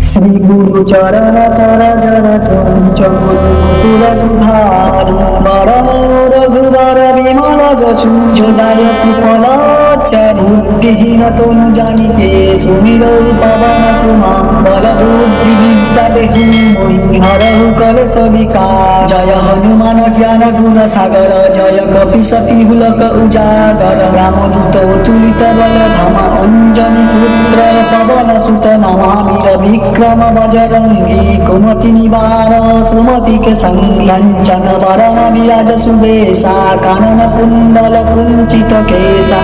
শ্রী গুরু চরণ সরজর চঞ্চল সুধারি বরণ রঘুবর বিমল যশু যোদায় কুফল বুদ্ধিহীন তনু জানিতে সুমির পবন তুমা বল বুদ্ধি বিদ্যা দেহি মই হরহু কলস বিকার জয় হনুমান জ্ঞান গুণ সাগর জয় কপি সতী হুলক উজাগর রামদূত তুলিত বল पुत्र पवनसुत नमामि रविक्रम बजरङ्गी कुमति निवार सुमतिक्यञ्चन सङ्घञ्चन विरज सुबेशा कनन कुण्डल कुञ्चित केशा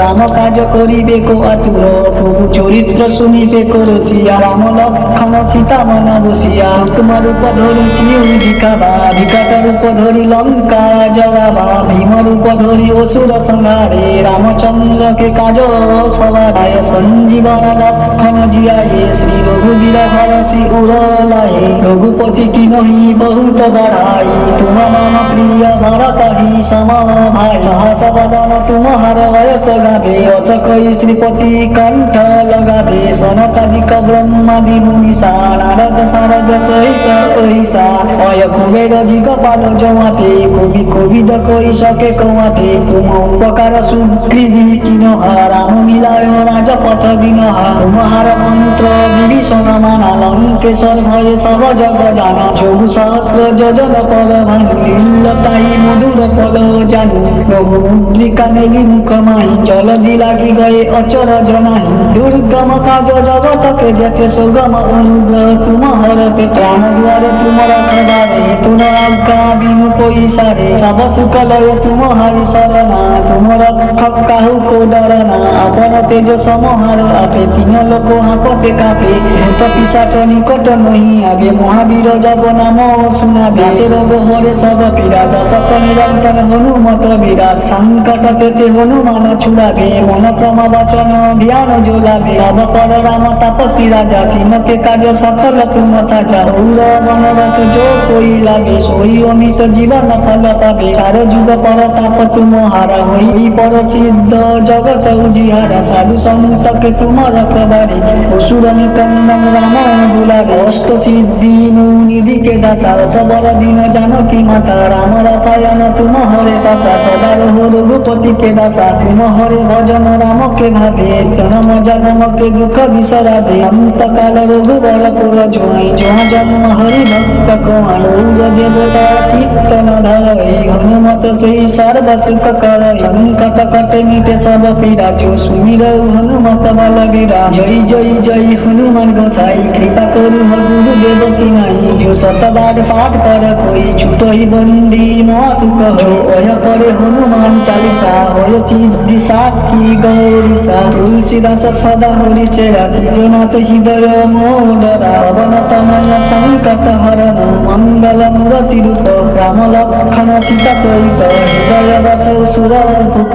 রাম কাজ করিবে কো চরিত্র শুনিবে করসিয়া রাম লক্ষণ সীতা মন বসিয়া। সুকুম রূপ ধরি ভিকাট রূপ ধরি লঙ্কা জগাবা, ভীম রূপ ধরি অসুর সংহারে, রামচন্দ্রকে কাজ সবারায় সঞ্জীবন লক্ষণ জিয়ায়ে শ্রী রঘুবীর হর শ্রী উরলায়ে রঘুপতি কি নহি বহুত বড়াই তুম মম প্রিয় ভরত হি সম ভাই সহস বদন তুমহার বয়স গাবে অস কই শ্রীপতি কণ্ঠ লগাবে সনকাদিক ব্রহ্মাদি মুনিষা নারদ সারদ সহিত ঐসা অয় কুবের দিগপাল জমাতে কবি কবিদ কই সকে কমাতে তুম উপকার সুগ্রীবী কিনহা রাম মহার রাজপথ দিনহা তুমহার মন্ত্র বিভীষণ মানা লঙ্কেশ্বর ভয়ে সব জগ জানা যোগু সহস্র যোজন পর লীলতাই মধুর পদ জানু প্রভু মুদ্রিকা নেলি মুখ মাহি জলদি লাগি গয়ে অচর জনাহি দুর্গম কাজ জগতকে যেতে সুগম অনুগ্রহ তুম হরতে প্রাণ দুয়ারে তুম রখবারে তুম আজ্ঞা বিনু পৈসারে সব সুখ লয় তুম হারি শরণা তুম রক্ষক কাহু কো ডরনা আপন তেজ সমহার আপে তিন লোক হাপতে কাপে ভূত পিসাচ নিকট নহি আগে মহাবীর জব নাম শুনাবে সে রোগ হরে সব পীড়া জপত নিরন্তর হনুমত বিরাজ সংকট তেতে হনুমান ছুড়াবে মন ক্রম বচন ধ্যান জোলাবে সব পর রাম তাপসী রাজা চিনতে কাজ সফল তুম সাজা গৌর বনরত যো কই লাভে সই অমিত জীবন ফল পাবে চার যুগ পর তাপ তুম হারা হই পর সিদ্ধ জগত উজিহারা সাধু সন্তকে তুম রখবারে অসুর নিকন্দন অষ্ট সিদ্ধি নিধিকে দাতা সবর দিন জানকী মাতা রাম রসায়ন তুম হরে পাশা সদা রহ রঘুপতিকে দাসা। তুম হরে ভজন রামকে ভাবে, জনম জনমকে দুঃখ বিসরাবে। অন্তকাল রঘুবর পুর জোয়াই জোয়া জন্ম হরি ভক্ত देवता चित्तन धरई हनुमत से शारद सुख कर संकट सब जो हनुमत बल जय जय जय हनुमान गोसाई कृपा करू हगु যুবতী নাহি শতবার পাঠ কর কই, ছুটই বন্দি মহাসুখ অয় পরে হনুমান চালিসা হয় সিদ্ধি সাত কি গৌরিসা। তুলসী দাস সদা হরিচে বিজনাথ হৃদয় মোডরা অবনতনয় সংকট হরণ মঙ্গল মুরতিরূপ রাম লক্ষণ সীতা সহিত হৃদয় বাস সুর ভূপ